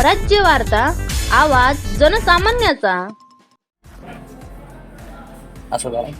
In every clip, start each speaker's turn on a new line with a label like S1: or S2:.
S1: स्वराज्य वार्ता आवाज जनसामान्याचा.
S2: असं काय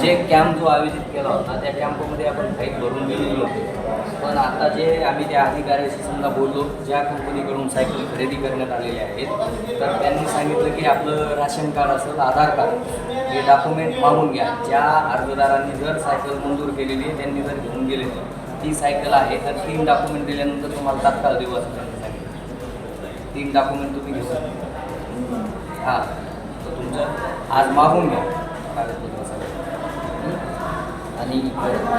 S2: जे कॅम्प जो आयोजित केला होता त्या कॅम्पमध्ये आपण काही भरून गेलेलो होतो. पण आता जे आम्ही त्या अधिकाऱ्याशी समजा बोललो ज्या कंपनीकडून सायकल खरेदी करण्यात आलेले आहेत तर त्यांनी सांगितलं की आपलं राशन कार्ड असेल आधार कार्ड हे डॉक्युमेंट मागून घ्या. ज्या अर्जदारांनी जर सायकल मंजूर केलेली आहे त्यांनी जर घेऊन गेलेली ती सायकल आहे तर तीन डॉक्युमेंट दिल्यानंतर तुम्हाला तात्काळ देऊ असं त्यांनी सांगितलं तीन डॉक्युमेंट तुम्ही घेऊ हां तर तुमचं आज मागून घ्या. कागदपत्र सगळं आणि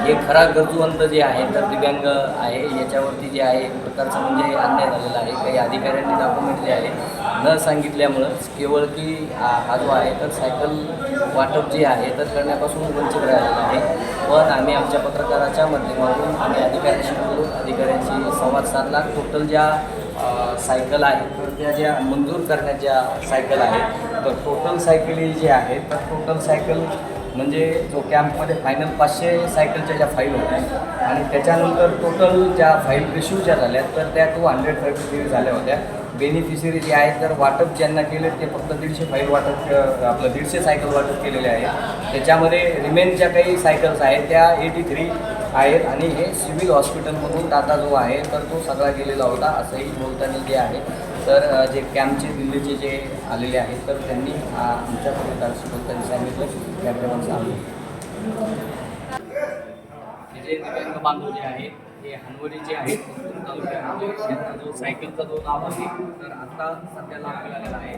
S2: हे खरा गरजूवंत जे आहे तर दिव्यांग आहे याच्यावरती जे आहे एक प्रकारचं म्हणजे अन्याय झालेला आहे. काही अधिकाऱ्यांनी डॉक्युमेंट जे आहे न सांगितल्यामुळं केवळ की हा जो आहे तर सायकल वाटप जे आहे तर करण्यापासून वंचित राहिलेलं आहे. पण आम्ही आमच्या पत्रकाराच्या माध्यमातून आम्ही अधिकाऱ्यांशी बोलू अधिकाऱ्यांशी संवाद साधला. टोटल ज्या सायकल आहेत तर त्या ज्या मंजूर करण्याच्या सायकल आहेत तर टोटल सायकली जे आहेत तर टोटल सायकल म्हणजे जो कॅम्पमध्ये फायनल पाचशे सायकलच्या ज्या फाईल होत्या आणि त्याच्यानंतर टोटल ज्या फाईल रिश्यू ज्या झाल्या तर त्या टू हंड्रेड थर्टी थ्री झाल्या होत्या. बेनिफिशरी जे आहेत तर वाटप ज्यांना केले ते फक्त दीडशे फाईल वाटप आपलं दीडशे सायकल वाटप केलेले आहे त्याच्यामध्ये रिमेन ज्या काही सायकल्स आहेत त्या एटी थ्री आहेत आणि हे सिव्हिल हॉस्पिटलमधून डाटा जो आहे तर तो सगळा गेलेला होता असंही बोलताना जे आहे. तर जे कॅम्पचे दिल्लीचे जे आलेले आहेत तर त्यांनी आमच्या पत्रकाराशी बोलताना सांगितलं. त्याप्रमाणे सांगू जे दिव्यांग बांधव जे आहेत. हे हनवडी जे आहेत कोकण यांचा जो सायकलचा जो लाभ आहे तर आता सध्या लाभ मिळालेला आहे.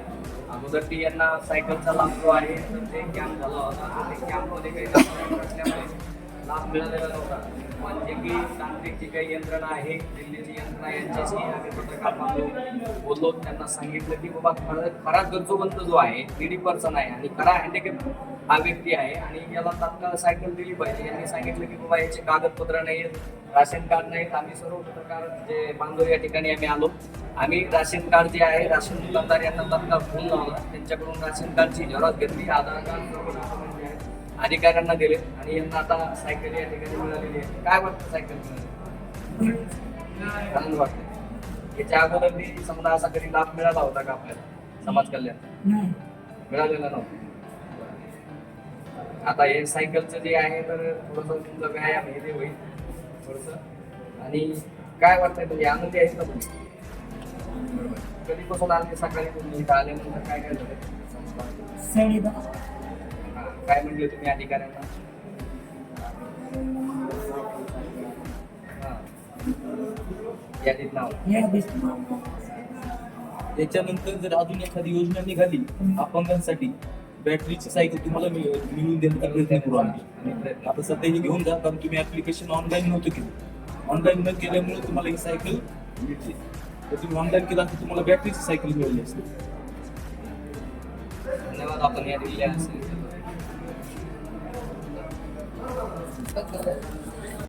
S2: अगोदर ती यांना सायकलचा लाभ जो आहे तर ते कॅम्प झाला होता. ते कॅम्पमध्ये काही असल्यामुळे नसल्यामुळे लाभ मिळालेला नव्हता. पण जे की तांत्रिक जी काही यंत्रणा आहे दिल्लीची यंत्रणा यांच्याशी आम्ही पत्रकार बांधून बोललो. त्यांना सांगितलं की बाबा खरं खरा गरजूवंत जो आहे थ्री पर्सन आहे आणि खरा हँडिकॅप हा व्यक्ती आहे आणि याला तात्काळ सायकल दिली पाहिजे. यांनी सांगितलं की बाबा याचे कागदपत्र नाही आहेत राशन कार्ड नाहीत. आम्ही सर्व पत्रकार जे बांधव या ठिकाणी आम्ही आलो. आम्ही राशन कार्ड जे आहे राशन दुकानदार यांना तात्काळ फोन लावला. त्यांच्याकडून राशन कार्डची झेरॉक्स घेतली. आधार कार्ड अधिकाऱ्यांना दिले आणि यांना आता सायकल या ठिकाणी मिळालेली आहे. काय वाटतं सायकल मिळाली? आनंद वाटतो याच्या अगोदर मी समजा असा कधी लाभ मिळाला होता का आपल्याला? समाज कल्याण? मिळालेला नव्हता. आता हे सायकलचं जे आहे तर थोडस तुमचं व्यायाम हे ते होईल. थोडस. आणि काय वाटतंय तुम्ही आनंदी आहेत का तुम्ही? कधीपासून आले सकाळी तुम्ही इथं आल्यानंतर काय काय झालं? काय म्हणले तुम्ही अधिकाऱ्यांना. यादीत नाव.
S3: त्याच्यानंतर जर अजून एखादी योजना निघाली अपंगांसाठी बॅटरीची सायकल तुम्हाला मिळ- मिळवून देण्याचा प्रयत्न करू आम्ही. आता सध्या हे घेऊन जा कारण तुम्ही ऍप्लिकेशन ऑनलाईन नव्हतं केलं. ऑनलाईन न केल्यामुळे तुम्हाला ही सायकल मिळते. तर तुम्ही ऑनलाईन केला तर तुम्हाला बॅटरीची सायकल मिळाली असते.
S2: धन्यवाद आपण या दिल्या असेल Bakalım.